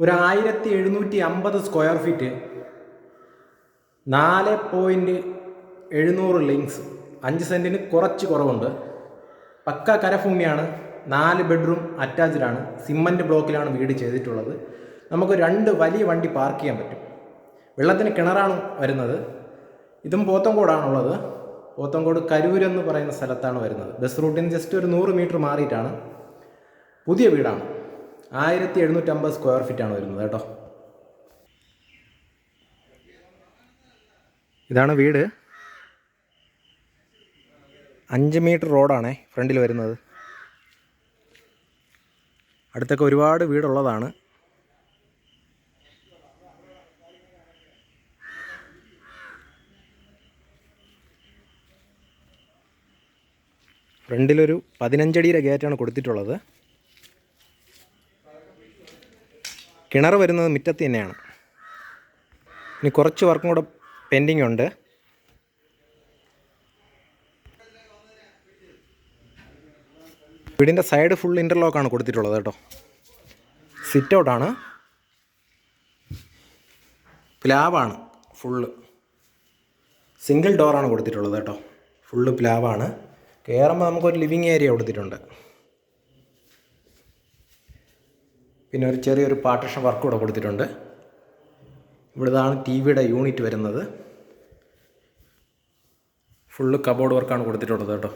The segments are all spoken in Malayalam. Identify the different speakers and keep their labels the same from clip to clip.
Speaker 1: ഒരു ആയിരത്തി എഴുന്നൂറ്റി അമ്പത് സ്ക്വയർ ഫീറ്റ് നാല് പോയിന്റ് എഴുന്നൂറ് ലിങ്സ് അഞ്ച് സെന്റിന് കുറച്ച് കുറവുണ്ട്. പക്ക കരഭൂമിയാണ് നാല് ബെഡ്റൂം അറ്റാച്ച്ഡാണ് സിമന്റ് ബ്ലോക്കിലാണ് വീട് ചെയ്തിട്ടുള്ളത്. നമുക്ക് രണ്ട് വലിയ വണ്ടി പാർക്ക് ചെയ്യാൻ പറ്റും. വെള്ളത്തിന് കിണറാണ് വരുന്നത്. ഇതും പോത്തങ്കോടാണുള്ളത് പോത്തങ്കോട് കരൂരെന്ന് പറയുന്ന സ്ഥലത്താണ് വരുന്നത്. ബസ് റൂട്ടിന് ജസ്റ്റ് ഒരു നൂറ് മീറ്റർ മാറിയിട്ടാണ്. പുതിയ വീടാണ്. ആയിരത്തി എഴുന്നൂറ്റമ്പത് സ്ക്വയർ ആണ് വരുന്നത് കേട്ടോ. ഇതാണ് വീട്. അഞ്ച് മീറ്റർ റോഡാണേ ഫ്രണ്ടിൽ വരുന്നത്. അടുത്തൊക്കെ ഒരുപാട് വീടുള്ളതാണ്. ഫ്രണ്ടിലൊരു പതിനഞ്ചടിയുടെ ഗേറ്റാണ് കൊടുത്തിട്ടുള്ളത്. കിണർ വരുന്നത് മുറ്റത്ത് തന്നെയാണ്. ഇനി കുറച്ച് വർക്കും കൂടെ പെൻഡിങ് ഉണ്ട്. വീടിന്റെ സൈഡ് ഫുൾ ഇന്റർലോക്കാണ് കൊടുത്തിട്ടുള്ളത് കേട്ടോ. സിറ്റ് ഔട്ടാണ് പ്ലാവാണ് ഫുള്ള് സിംഗിൾ ഡോറാണ് കൊടുത്തിട്ടുള്ളത് കേട്ടോ. ഫുള്ള് പ്ലാവാണ് കയറുമ്പോൾ നമുക്കൊരു ലിവിങ് ഏരിയ കൊടുത്തിട്ടുണ്ട്. പിന്നെ ഒരു ചെറിയൊരു പാർട്ടിഷൻ വർക്ക് കൂടെ കൊടുത്തിട്ടുണ്ട്. ഇവിടുന്നാണ് ടി വിയുടെ യൂണിറ്റ് വരുന്നത്. ഫുള്ള് കബോർഡ് വർക്കാണ് കൊടുത്തിട്ടുള്ളത് കേട്ടോ.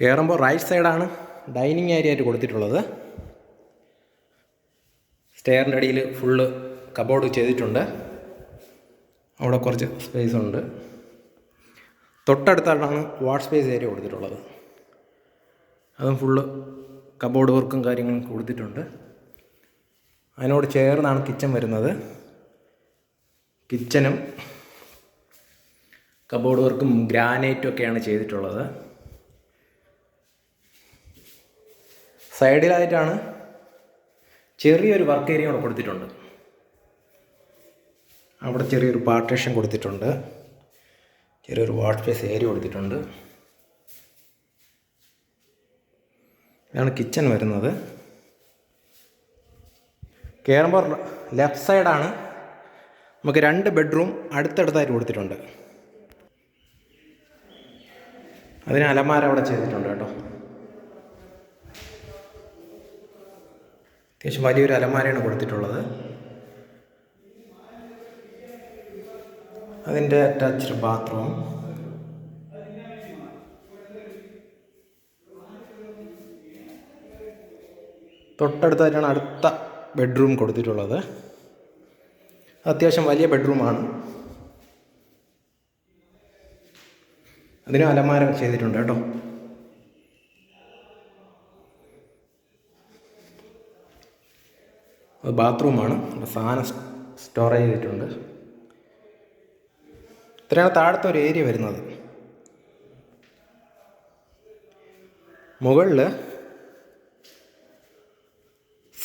Speaker 1: കയറുമ്പോൾ റൈറ്റ് സൈഡാണ് ഡൈനിങ് ഏരിയ ആയിട്ട് കൊടുത്തിട്ടുള്ളത്. സ്റ്റെയറിന്റെ അടിയിൽ ഫുള്ള് കബോർഡ് ചെയ്തിട്ടുണ്ട്. അവിടെ കുറച്ച് സ്പേസ് ഉണ്ട്. തൊട്ടടുത്തായിട്ടാണ് വാഷ് സ്പേസ് ഏരിയ കൊടുത്തിട്ടുള്ളത്. അതും ഫുള്ള് കബോർഡ് വർക്കും കാര്യങ്ങളും കൊടുത്തിട്ടുണ്ട്. അതിനോട് ചേർന്നാണ് കിച്ചൺ വരുന്നത്. കിച്ചനും കബോർഡ് വർക്കും ഗ്രാനൈറ്റും ഒക്കെയാണ് ചെയ്തിട്ടുള്ളത്. സൈഡിലായിട്ടാണ് ചെറിയൊരു വർക്ക് ഏരിയ കൂടെ കൊടുത്തിട്ടുണ്ട്. അവിടെ ചെറിയൊരു പാർട്ടേഷൻ കൊടുത്തിട്ടുണ്ട്. ചെറിയൊരു വാട്ട് സ്പേസ് ഏരിയ കൊടുത്തിട്ടുണ്ട്. ഇതാണ് കിച്ചൺ വരുന്നത്. കയറുമ്പോൾ ലെഫ്റ്റ് സൈഡാണ് നമുക്ക് രണ്ട് ബെഡ്റൂം അടുത്തടുത്തായിട്ട് കൊടുത്തിട്ടുണ്ട്. അതിന് അലമാര അവിടെ ചെയ്തിട്ടുണ്ട് കേട്ടോ. അത്യാവശ്യം വലിയൊരു അലമാരയാണ് കൊടുത്തിട്ടുള്ളത്. അതിന്റെ അറ്റാച്ച്ഡ് ബാത്റൂം തൊട്ടടുത്തായിട്ടാണ് അടുത്ത ബെഡ്റൂം കൊടുത്തിട്ടുള്ളത്. അത്യാവശ്യം വലിയ ബെഡ്റൂമാണ്. അതിന് അലമാര ചെയ്തിട്ടുണ്ട് കേട്ടോ. അത് ബാത്റൂമാണ്. സാധനം സ്റ്റോറേജ് ചെയ്തിട്ടുണ്ട്. ഇത്രയാണ് താഴത്തെ ഒരു ഏരിയ വരുന്നത്. മുകളിൽ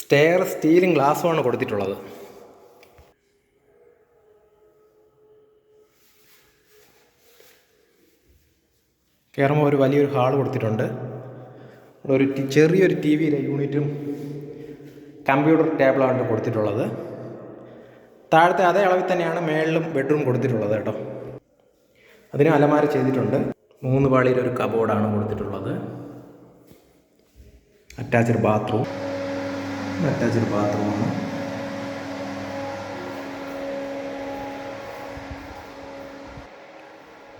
Speaker 1: സ്റ്റെയർ സ്റ്റീലും ഗ്ലാസ്സുമാണ് കൊടുത്തിട്ടുള്ളത്. കയറുമ്പോൾ ഒരു വലിയൊരു ഹാൾ കൊടുത്തിട്ടുണ്ട്. അവിടെ ഒരു ചെറിയൊരു ടി വിയിലെ യൂണിറ്റും കമ്പ്യൂട്ടർ ടേബിളാണ് കൊടുത്തിട്ടുള്ളത്. താഴത്തെ അതേ അളവിൽ തന്നെയാണ് മേളിലും ബെഡ്റൂം കൊടുത്തിട്ടുള്ളത് കേട്ടോ. അതിന് അലമാര ചെയ്തിട്ടുണ്ട്. മൂന്ന് പാളിയിൽ ഒരു കബോർഡാണ് കൊടുത്തിട്ടുള്ളത്. അറ്റാച്ച്ഡ് ബാത്റൂം അറ്റാച്ച്ഡ് ബാത്റൂമാണ്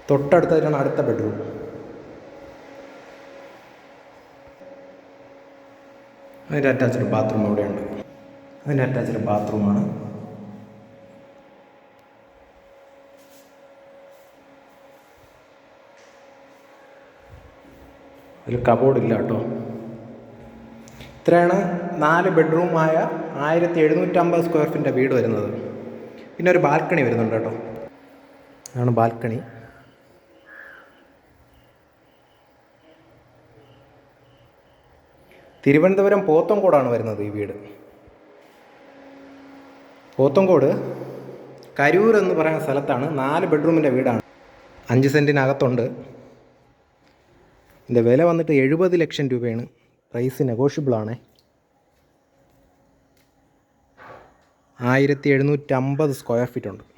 Speaker 1: തൊട്ടടുത്തായിട്ടാണ് അടുത്ത ബെഡ്റൂം അതിന്റെ അറ്റാച്ച്ഡ് ബാത്റൂം അവിടെയുണ്ട്. അതിന്റെ അറ്റാച്ച്ഡ് ബാത്റൂമാണ് അതിൽ കബോർഡ് ഇല്ല കേട്ടോ. ഇത്രയാണ് നാല് ബെഡ്റൂമായ ആയിരത്തി എഴുന്നൂറ്റമ്പത് സ്ക്വയർ ഫീറ്റിന്റെ വീട് വരുന്നത്. പിന്നെ ഒരു ബാൽക്കണി വരുന്നുണ്ട് കേട്ടോ. അതാണ് ബാൽക്കണി. തിരുവനന്തപുരം പോത്തങ്കോടാണ് വരുന്നത് ഈ വീട്. പോത്തങ്കോട് കരൂർ എന്ന് പറയുന്ന സ്ഥലത്താണ് നാല് ബെഡ്റൂമിന്റെ വീടാണ്. അഞ്ച് സെന്റിനകത്തുണ്ട് ഇതിന്റെ വില വന്നിട്ട് എഴുപത് ലക്ഷം രൂപയാണ്. പ്രൈസ് നെഗോഷ്യബിൾ ആണേ. ആയിരത്തി എഴുന്നൂറ്റമ്പത് സ്ക്വയർ ഫീറ്റ് ഉണ്ട്.